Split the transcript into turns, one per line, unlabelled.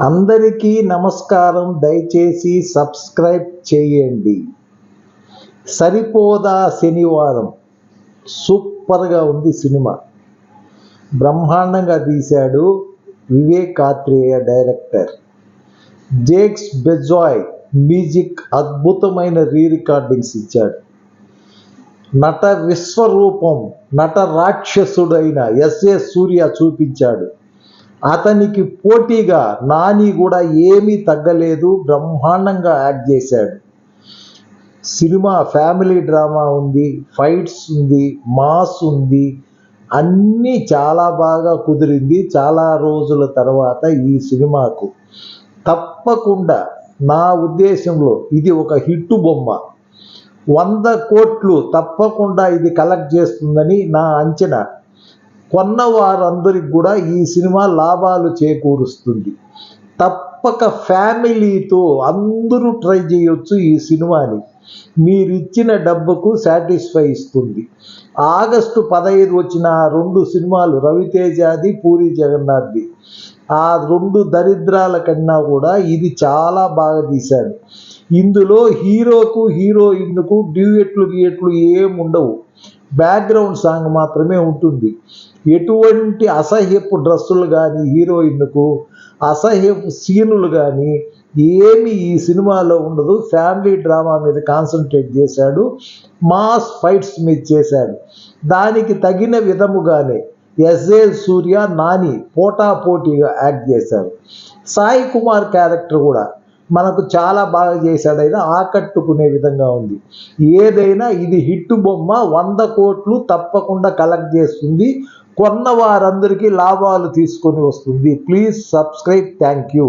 అందరికీ నమస్కారం. దయచేసి సబ్స్క్రైబ్ చేయండి. సరిపోదా శనివారం. సూపర్గా ఉంది సినిమా. బ్రహ్మాండంగా తీశాడు వివేక్ ఆత్రేయ డైరెక్టర్. జేక్స్ బెజాయ్ మ్యూజిక్ అద్భుతమైన రీ రికార్డింగ్స్ ఇచ్చాడు. నట విశ్వరూపం నట రాక్షసుడైన ఎస్ఏ సూర్య చూపించాడు. అతనికి పోటీగా నాని కూడా ఏమీ తగ్గలేదు బ్రహ్మాండంగా యాక్ట్ చేశాడు. సినిమా ఫ్యామిలీ డ్రామా ఉంది ఫైట్స్ ఉంది మాస్ ఉంది అన్నీ చాలా బాగా కుదిరింది చాలా రోజుల తర్వాత ఈ సినిమాకు. తప్పకుండా నా ఉద్దేశంలో ఇది ఒక హిట్టు బొమ్మ. వంద కోట్లు తప్పకుండా ఇది కలెక్ట్ చేస్తుందని నా అంచనా. కొన్న వారందరికి కూడా ఈ సినిమా లాభాలు చేకూరుస్తుంది. తప్పక ఫ్యామిలీతో అందరూ ట్రై చేయొచ్చు ఈ సినిమాని. మీరిచ్చిన డబ్బుకు సాటిస్ఫై ఇస్తుంది. ఆగస్టు పదహైదు వచ్చిన ఆ రెండు సినిమాలు రవితేజాది పూరి జగన్నాథ్ది. ఆ రెండు దరిద్రాల కన్నా కూడా ఇది చాలా బాగా తీశారు. ఇందులో హీరోకు హీరోయిన్కు డ్యూయెట్లు గీయట్లు ఏముండవు. ఉండవు బ్యాక్గ్రౌండ్ సాంగ్ మాత్రమే ఉంటుంది. ఎటువంటి అసహ్యపు డ్రెస్సులు కానీ హీరోయిన్కు అసహ్యపు సీనులు కానీ ఏమి ఈ సినిమాలో ఉండదు. ఫ్యామిలీ డ్రామా మీద కాన్సన్ట్రేట్ చేశాడు. మాస్ ఫైట్స్ మీద చేశాడు. దానికి తగిన విధముగానే ఎస్ఏ సూర్య నాని పోటాపోటీగా యాక్ట్ చేశారు. సాయి కుమార్ క్యారెక్టర్ కూడా మనకు చాలా బాగా చేశాడు అయినా ఆకట్టుకునే విధంగా ఉంది. ఏదైనా ఇది హిట్ బొమ్మ వంద కోట్లు తప్పకుండా కలెక్ట్ చేస్తుంది. కొన్న వారందరికీ లాభాలు తీసుకొని వస్తుంది. Please subscribe. Thank you.